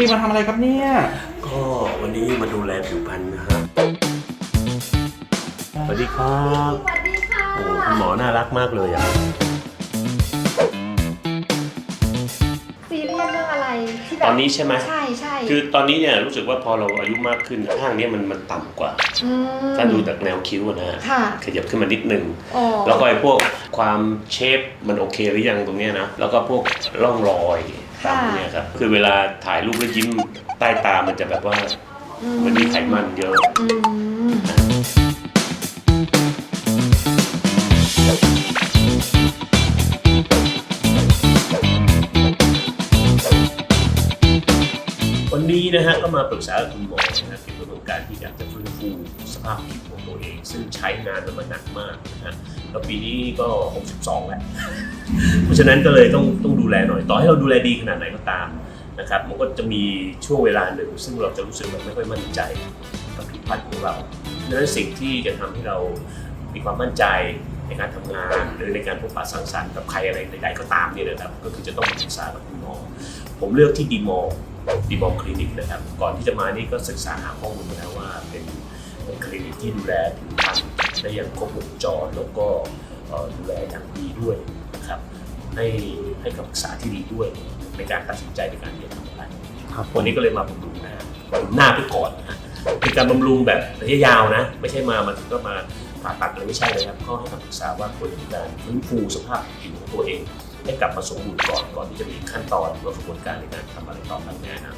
พี่มาทำอะไรครับเนี่ย ก็วันนี้มาดูแลผิวพรรณนะครับสวัสดีครับสวัสดีค่ะโอ้คุณหมอน่ารักมากเลยอะซีเรียสเรื่องอะไรที่แบบตอนนี้ใช่ไหมใช่ใช่คือตอนนี้เนี่ยรู้สึกว่าพอเราอายุมากขึ้นข้างเนี้ยมันมันต่ำกว่า มถ้าดูจากแนวคิ้วอะนะฮะค่ะขยับขึ้นมานิดนึง อ๋อ แล้วก็ไอ้พวกความเชฟมันโอเคหรือยังตรงเนี้ยนะ แล้วก็พวกร่องรอย ตามตรงเนี้ยครับคือเวลาถ่ายรูปแล้วยิ้มใต้ตามันจะแบบว่ามันมีไขมันเยอะ อืม นี้นะฮะก็มาปรึกษากับคุณหมอนะครับเกี่ยวกับเรื่องการที่อยากจะฟื้นฟูสภาพผิวของตัวเอง ซึ่งใช้งานมันมาหนักมากนะฮะแล้วปีนี้ก็ 62 แล้ว เพราะฉะนั้นก็เลยต้องต้องดูแลหน่อย ต่อให้เราดูแลดีขนาดไหนก็ตามนะครับ มันก็จะมีช่วงเวลาหนึ่ง ซึ่งเราจะรู้สึกแบบไม่ค่อยมั่นใจกับผิวพรรณของเราดังนั้นสิ่งที่จะทำให้เรามีความมั่นใจในการทำงานหรือในการพบปะสังสรรค์กับใครอะไรใดๆก็ตามเนี่ยนะครับ ก็คือจะต้องปรึกษากับคุณหมอ ผมเลือกที่ดีมอลดีมอลคลินิกนะครับ ก่อนที่จะมานี่ก็ศึกษาหาข้อมูลมาแล้วว่าเป็นเป็นคลินิกที่ดูแลผิวพรรณได้อย่างครบวงจรแล้วก็เอ่อดูแลอย่างดีด้วยนะครับให้ให้คำปรึกษาที่ดีด้วยในการตัดสินใจในการที่จะทำอะไรครับผวันมนี้ก็เลยมาบำรุงหน้าบำรุงหน้าไปก่อนนะฮะเป็นการบำรุงแบบระยะยาวนะ ไม่ใช่มามาถึงก็มาผ่าตัดอะไรไม่ใช่เลยครับก็ให้คำปรึกษาว่าควรจะมีการฟื้นฟูสภาพผิวของตัวเอง ให้กลับมาสมบูรณ์ก่อนก่อนที่จะมีขั้นตอนหรือว่ากระบวนการในการทำอะไรต่อไปในอนาคต